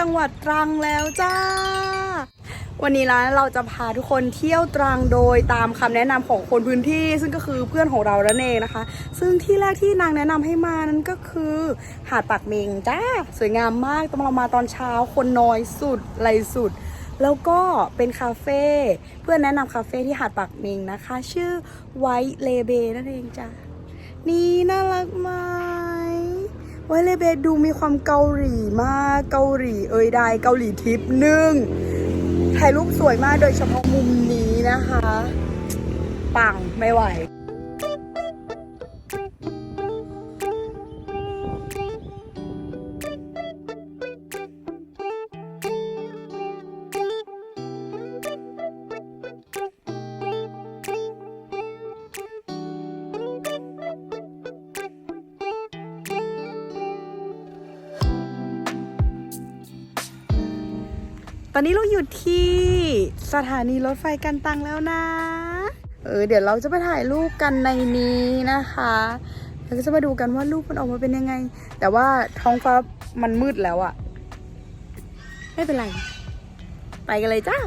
จังหวัดตรังแล้วจ้า วันนี้นะเราจะพาทุกคนเที่ยวตรังโดยตามคำแนะนำของคนพื้นที่ ซึ่งก็คือเพื่อนของเราแล้วเองนะคะ ซึ่งที่แรกที่นางแนะนำให้มานั้นก็คือหาดปากเมงจ้า สวยงามมากต้องเรามาตอนเช้าคนน้อยสุดไรสุดแล้วก็เป็นคาเฟ่เพื่อนแนะนำคาเฟ่ที่หาดปากเมงนะคะ ชื่อไวท์เลเบนั่นเองจ้านี่น่ารักไหมไวเลเบดูมีความเกาหลีมากเกาหลีเอ่ยไดเกาหลีทิปหนึ่งถ่ายรูปสวยมากโดยเฉพาะมุมนี้นะคะ ปังไม่ไหว ตอนนี้เราอยู่ที่สถานีรถไฟกันตังแล้วนะ เออเดี๋ยวเราจะไปถ่ายรูปกันในนี้นะคะ แล้วก็จะมาดูกันว่ารูปมันออกมาเป็นยังไง แต่ว่าท้องฟ้ามันมืดแล้วอะไม่เป็นไร ไปกันเลยจ้า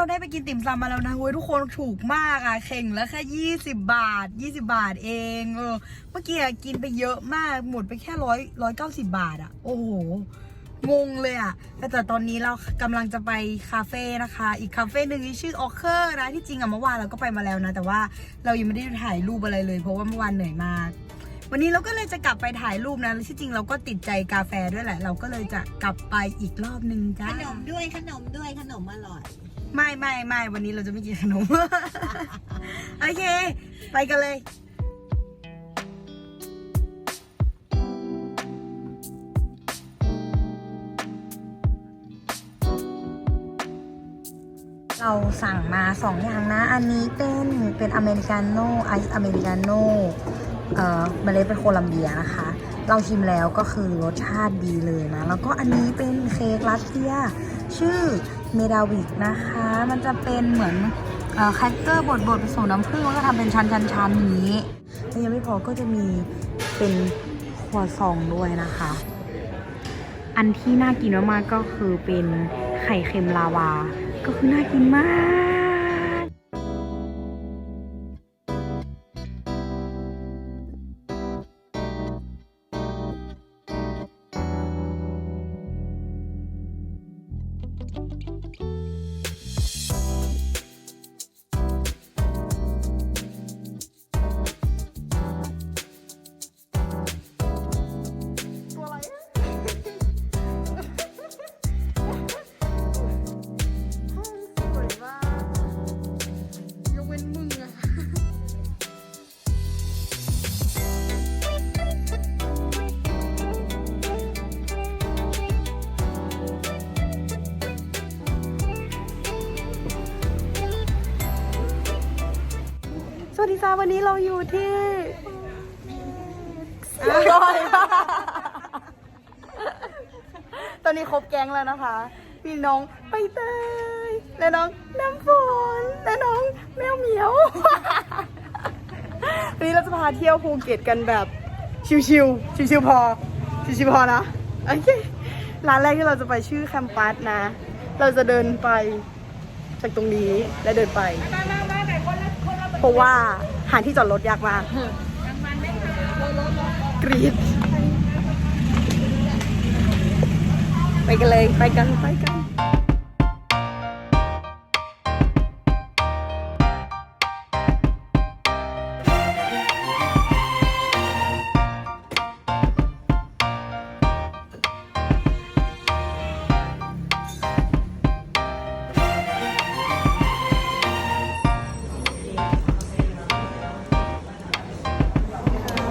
เราได้ไปกินติ่มซำมาแล้วนะเว้ยทุกคนถูกมากอะ เข่งแล้วแค่ยี่สิบบาทยี่สิบาทเองเออเมื่อกี้อะกินไปเยอะมากหมดไปแค่ร้อยร้อยเก้าสิบาทอะ โอ้โหงงเลยอะแต่ตอนนี้เรากำลังจะไปคาเฟ่นะคะ อีกคาเฟ่หนึ่งที่ชื่อออเคอร์นะที่จริงอะเมื่อวานเราก็ไปมาแล้วนะ แต่ว่าเรายังไม่ได้ถ่ายรูปอะไรเลย เพราะว่าเมื่อวานเหนื่อยมาก วันนี้เราก็เลยจะกลับไปถ่ายรูปนะที่จริงเราก็ติดใจกาแฟด้วยแหละ เราก็เลยจะกลับไปอีกรอบนึงจ้าขนมด้วยขนมด้วยขนมอร่อย ไม่ไม่ไม่วันนี้เราจะไม่กินขนม โอเค ไปกันเลย เราสั่งมาสองอย่างนะ อันนี้เป็นเป็นอเมริกาโน่ไอซ์อเมริกาโน่เอ่อเมล็ดเป็นโคลัมเบียนะคะ เราชิมแล้วก็คือรสชาติดีเลยนะ แล้วก็อันนี้เป็นเค้กรัสเซีย ชื่อ เมดาวิกนะคะ มันจะเป็นเหมือนแครเกอร์บดบดผสมน้ำผึ้งแล้วก็ทำเป็นชั้นชั้นชั้นๆนี้แล้วยังไม่พอก็จะมีเป็นขัวซองด้วยนะคะ อันที่น่ากินมากๆก็คือเป็นไข่เค็มลาวา ก็คือน่ากินมาก วัสดีจ้าวันนี้เราอยู่ที่อร่อยตอนนี้ครบแก๊งแล้วนะคะมีน้องใบเตยและน้องน้ำฝนและน้องแมวเหมียว วันนี้เราจะพาเที่ยวภูเก็ตกันแบบชิวๆชิวๆพอชิวๆพอนะโอเคร้านแรกที่เราจะไปชื่อแคมปัสนะ เราจะเดินไปจากตรงนี้และเดินไป เพราะว่า หาที่จอดรถยากมากกรีดไปกันเลย ไปกัน ไปกัน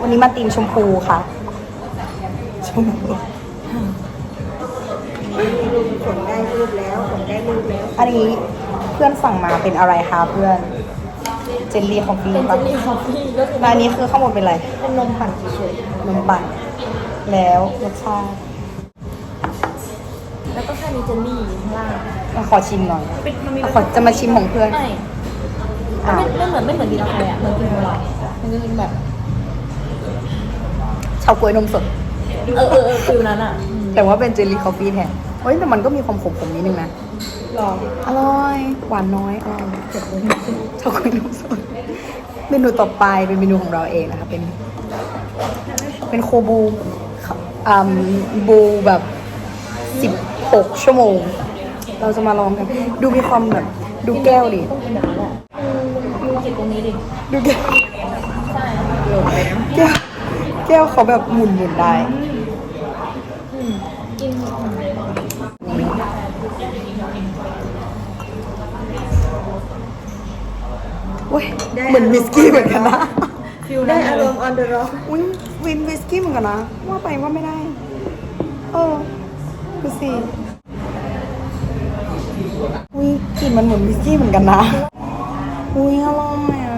วันนี้มาตีมชมพูค่ะชมพูผลได้รูปแล้วผลได้รูปแล้ว อันนี้เพื่อนสั่งมาเป็นอะไรคะเพื่อน เจลลี่ของพี่เป็นปะเจลลี่คอฟฟี่ก็คือแล้วอันนี้คือข้างบนเป็นอะไร เป็นนมปั่นเฉยนมปั่นแล้วรสชาติๆแล้วก็แค่มีเจลลี่อยู่ข้างล่างอะขอชิมหน่อยเป็นมันมีอะขอจะมาชิมของเพื่อนไม่อ้าวไม่ไม่เหมือนไม่เหมือนดีกาแฟอะเหมือนกินโบราณมันจะเป็นแบบ เฉาก๊วยนมสด เออเออเออฟิลนั้นอะแต่ว่าเป็นเจลลี่คอฟฟี่แทนเฮ้ยแต่มันก็มีความขมๆนิดนึงนะ ลองอร่อย หวานน้อยอร่อยเจ็บเลยเฉาก๊วยนมสด เมนูต่อไปเป็นเมนูของเราเองนะคะ เป็น เป็นโคบูอ่าบูแบบสิบหกชั่วโมง เราจะมาลองกัน ดูมีความแบบ ดูแก้วดิต้องกินแบบนี้แหละอืมดูจิตตรงนี้ดิดูแก้วใช่แก้ว แก้วเขาแบบหมุนหมุนๆได้อืมกินเว้ยเหมือนวิสกี้เหมือนกันนะฟิลได้นั้นอารมณ์ออนเดอะร็อกอุ้ยวินวิสกี้เหมือนกันนะ ว่าไปว่าไม่ได้ เออดูสิอุ้ยกลิ่นมันเหมือนวิสกี้เหมือนกันนะ อุ้ยอร่อยอะ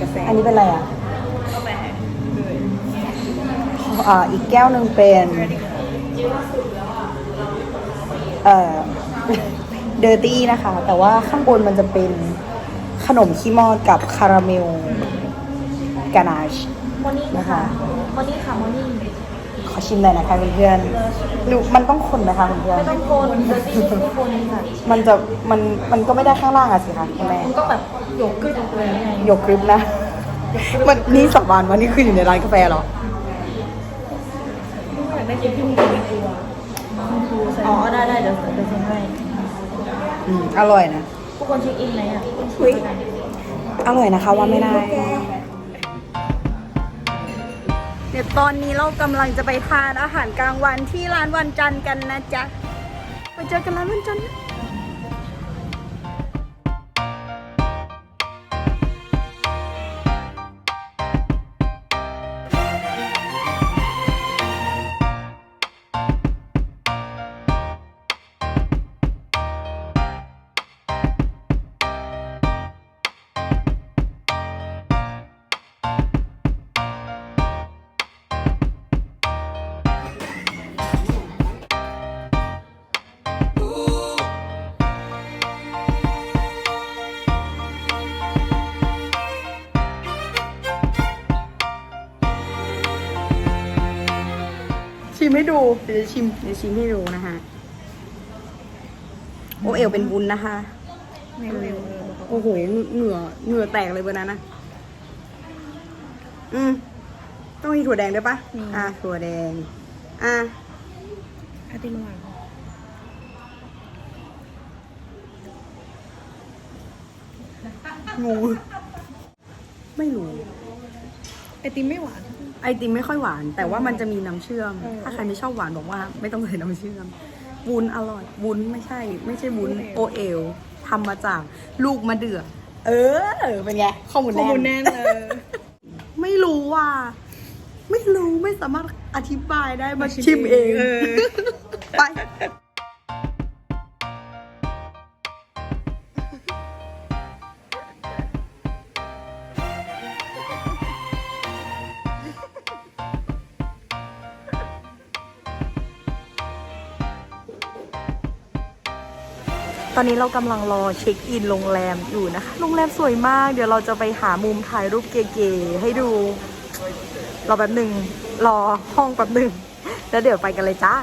กาแฟอันนี้เป็นอะไรอะ อ่าอีกแก้วหนึ่งเป็น เอ่อเดอร์ตี้นะคะ แต่ว่าข้างบนมันจะเป็นขนมขี้มอดกับคาราเมลกานาชโมนี่ค่ะโมนี่ค่ะโมนี่ขอชิมหน่อยนะคะเพื่อนๆหรือมันต้องคนนะคะเพื่อนไม่ต้องโกนเดอร์ตี้ไม่โกนค่ะๆมันจะมันมันก็ไม่ได้ข้างล่างอะสิคะคุณแม่มันต้องแบบหยกขึ้นเลยไงยกกริปนะมันนี่สับานวันนี้คืออยู่ในร้านกาแฟเหรอ อยากได้กินที่มีตัวตัวอ๋อได้ได้เดี๋ยวเดี๋ยวเซ็นให้อืมอร่อยนะทุกคนเช็คอินไหมอะอุ้ยอร่อยนะคะว่าไม่ได้เดี๋ยวตอนนี้เรากำลังจะไปทานอาหารกลางวันที่ร้านวันจันทร์กันนะจ๊ะไปเจอกันร้านวันจันทร์ ให้ดู เดี๋ยวจะชิม เดี๋ยวชิมให้ดูนะคะโอเอลเป็นบุญนะคะ ไม่เร็วโอ้โห เหงื่อ เหงื่อแตกเลยเบอร์นั้นนะอืม ต้องมีถั่วแดงด้วยปะอะ ถั่วแดง อะไอติมหวานงู ไม่รู้ไอ ติมไม่หวาน ไอติมไม่ค่อยหวาน แต่ว่ามันจะมีน้ำเชื่อมถ้าใครไม่ชอบหวานบอกว่า ไม่ต้องใส่น้ำเชื่อมวุ้นอร่อยวุ้นไม่ใช่ ไม่ใช่วุ้นโอเอลทำมาจากลูกมะเดื่อ เออ เป็นไงข้อมูลข้อแน่มูลแน่นเออ ไม่รู้ว่า ไม่รู้ไม่สามารถอธิบายได้มาชิมเอง เออ ไป ตอนนี้เรากำลังรอเช็คอินโรงแรมอยู่นะคะ โรงแรมสวยมาก เดี๋ยวเราจะไปหามุมถ่ายรูปเก๋ๆให้ดู รอแป๊บหนึ่งรอห้องแป๊บหนึ่งแล้วเดี๋ยวไปกันเลยจ้า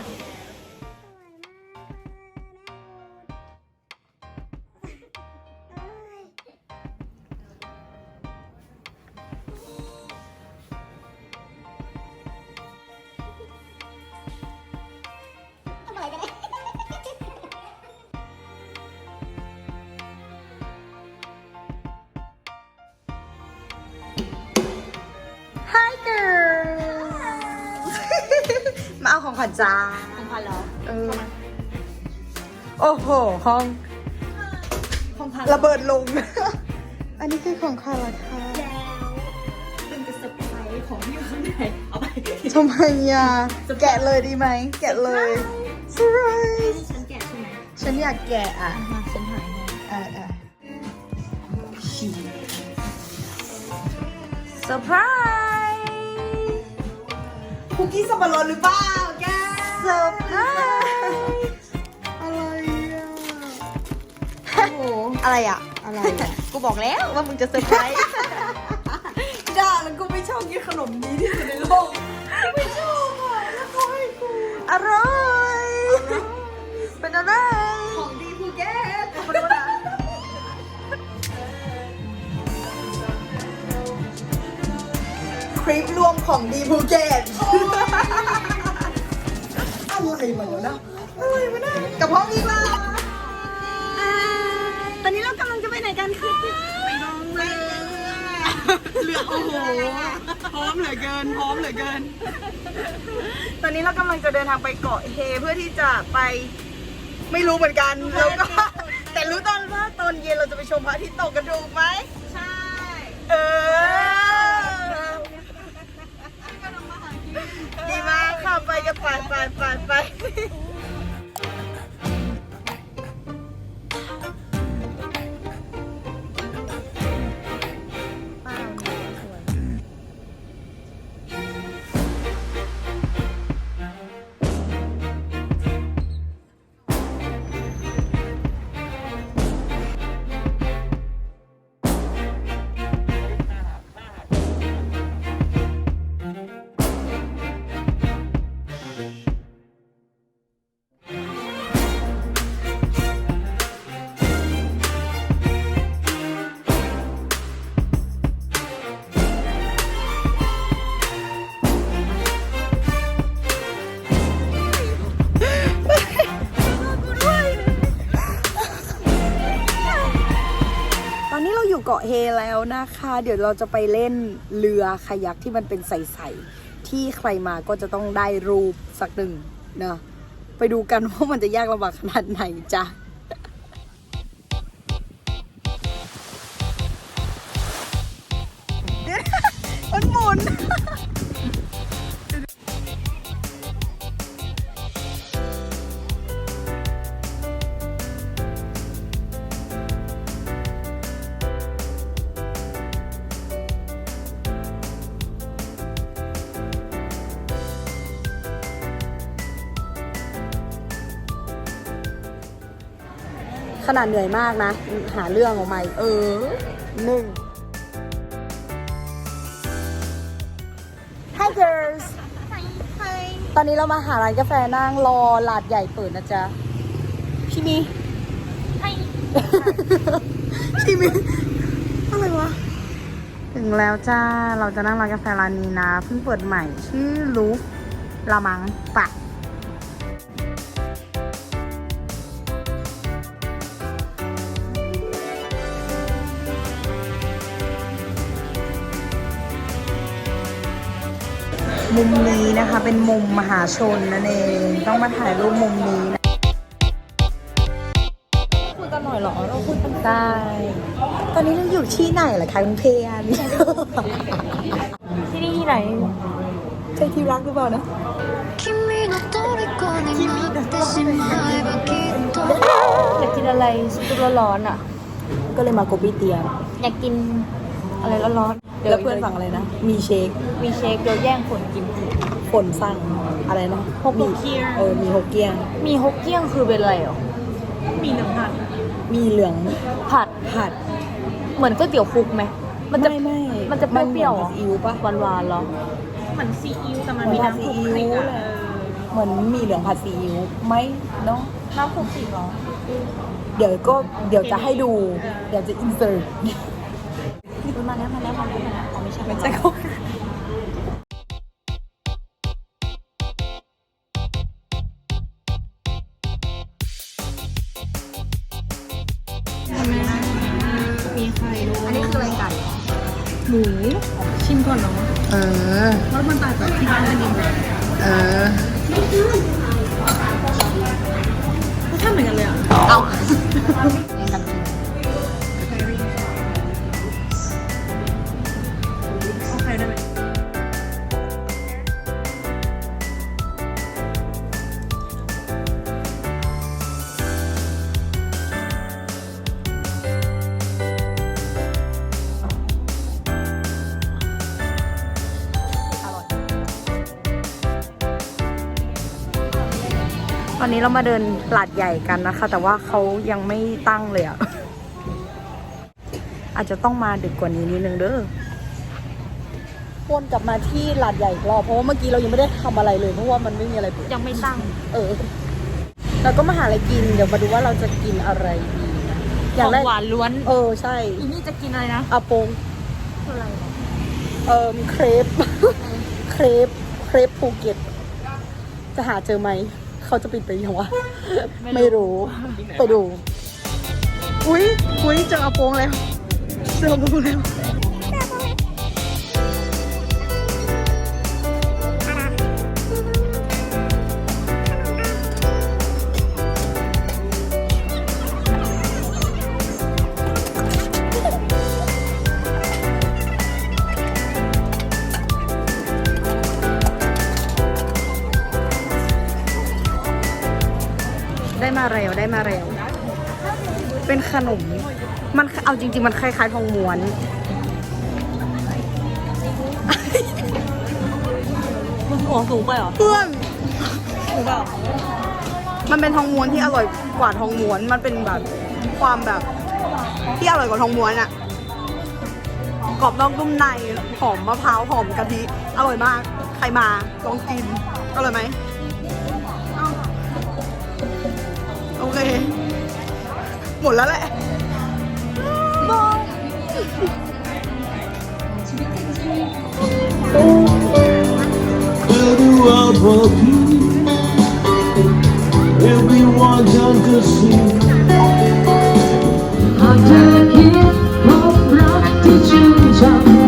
เอาของขวัญจ้าของพันแล้วเออโอ้โหห้องของพันระเบิดลง อันนี้คือของใครล่ะคะแล้วเป็นจะเซอร์ไพรส์ของที่อยู่ข้างในเอาไปทำไมอะแกะเลยดีไหม แกะเลยเซอร์ไพรส์ฉันแกะใช่ไหมฉันอยากแกะอะมาฉันถ่ายให้อะอะเซอร์ไพรส์ คุกกี้สับปะรดหรือเปล่าแกเซอร์ไพรส์อะไรอะโอ้โหอะไรอะ อะไรอะกูบอกแล้วว่ามึงจะเซอร์ไพรส์ด่าแล้วกูไม่ชอบกินขนมนี้ที่สุดในโลกไม่ชอบอะแล้วเขาให้กูอร่อย เป็นอะไรของดีภูเก็ต คุณนะคลิปรวมของดีภูเก็ตอะไรมันวะนะอะไรวะนะกับพ่ออีกแล้วตอนนี้เรากำลังจะไปไหนกันคะไปลงเรือเรือโอ้โหพร้อมเหลือเกินพร้อมเหลือเกิน ตอนนี้เรากำลังจะเดินทางไปเกาะเฮเพื่อที่จะไปไม่รู้เหมือนกันแล้วก็แต่รู้ตอนว่าตอนเย็นเราจะไปชมพระอาทิตย์ตกกันถูกไหมใช่ เออ ดีมากค่ะไปกันไปไปไปไป แล้วนะคะ เดี๋ยวเราจะไปเล่นเรือคายักที่มันเป็นใสๆที่ใครมาก็จะต้องได้รูปสักหนึ่งเนาะไปดูกันว่ามันจะยากลำบากขนาดไหนจ้ะ ขนาดเหนื่อยมากนะ หาเรื่องออกมาอีกเออหนึ่ง Hi girls ตอนนี้เรามาหาร้านกาแฟนั่งรอหลาดใหญ่เปิดนะจ๊ะพี่มีพี่มี อะไรวะ ถึงแล้วจ้า เราจะนั่งร้านกาแฟร้านนี้นะ เพิ่งเปิดใหม่ ชื่อลูฟลามังปะ มุมนี้นะคะเป็นมุมมหาชนนั่นเอง ต้องมาถ่ายรูปมุมนี้นะคุยกันหน่อยหรอเราคุยกันได้ตอนนี้เราอยู่ที่ไหนเหรอคะคุณเพียนที่นี่ที่ไหนใช่ที่รักหรือเปล่านะอยากกินอะไรซุปร้อนๆอะ ก็เลยมาโกบิเตียอยากกินอะไรร้อนๆ แล้วเพื่อนสั่งอะไรนะ มีเชคมีเชคเดี๋ยวแย่งคนกินฝนสั่งอะไรนะฮกเกี้ยงเออมีฮกเกี้ยง มีฮกเกี้ยงคือเป็นอะไรเหรอมีเหลืองผัดผัด เหมือนก๋วยเตี๋ยวคลุกไหมมันจะไม่ไม่มันจะเปรี้ยวๆเหรอมันเหมือนผัดซีอิ๊วปะหวานหวานๆเหรอเหมือนซีอิ๊วแต่มันเหมืมีอนผัดน้ำซีผงอิ๊วพริกแหอะละเหมือนมีเหลืองผัดซีอิ๊วไหมเนาะน้ำคลุกคลิกเหรอเดี๋ยวก็เดี๋ยวจะให้ดู เดี๋ยวจะอินเสิร์ตมาแล้วมาแล้วมาแล้ว มาแล้ นนี้เรามาเดินหลาดใหญ่กันนะคะ แต่ว่าเขายังไม่ตั้งเลยอะอาจจะต้องมาดึกกว่านี้นิดนึงเด้อวนกลับมาที่หลาดใหญ่อีกรอบเพราะว่าเมื่อกี้เรายังไม่ได้ทำอะไรเลยเพราะว่ามันไม่มีอะไรเปิดยังไม่ตั้ง เออเราก็มาหาอะไรกินเดี๋ยวมาดูว่าเราจะกินอะไรดีนะอขย่างองแรกหวานล้วน เออใช่อีนี่จะกินอะไรนะอาโปงคืออะไรเอ่อเครปเครปเครปภูเก็ตจะหาเจอไหม เขาจะปิดไปยังวะ ไม่รู้ ไปดู อุ้ยอุ้ยเจออาโปงแล้ว เจออาโปงแล้ว มาเร็วได้มาเร็ว เป็นขนม มันเอาจริง ๆ มันคล้ายๆทองม้วนมึงหัวสูงไปเหรอเพื่อนสูงเปล่ามันเป็นทองม้วนที่อร่อยกว่าทองม้วน มันเป็นแบบความแบบ ที่อร่อยกว่าทองม้วนอะกรอบนอกนุ่มใน หอมมะพร้าว หอมกะทิ อร่อยมาก ใครมาลองกิน อร่อยไหม โอเคหมดแล้วแหละบาย Tudo ao pouquinho Eu vi one done assim หากเธอคิดพบรักที่ชื่นชม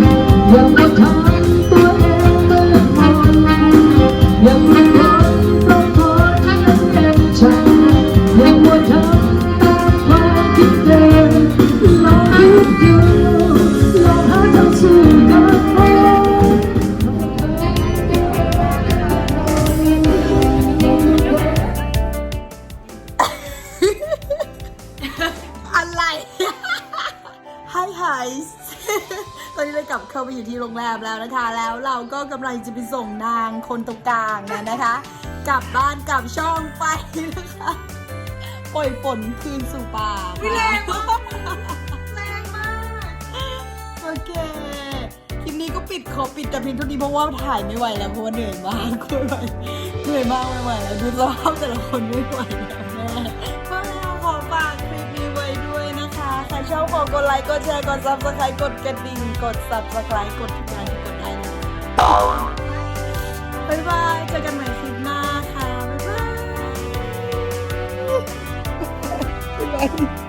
ปิดขอปิดแต่เพียงเท่านี้เพราะว่าถ่ายไม่ไหวแล้วเพราะว่าเหนื่อยมากไม่ไหวเหนื่อยมากไม่ไหวแล้วดูสภาพแต่ละคนไม่ไหวแล้วแม่ก็แล้วขอฝากคลิปนี้ไว้ด้วยนะคะใครชอบขอกดไลค์กดแชร์กด subscribe กดกระดิ่งกด subscribe กดทุกอย่างที่กดได้เลยบ๊ายบายเจอกันใหม่คลิปหน้าค่ะบ๊ายบายบ๊ายบาย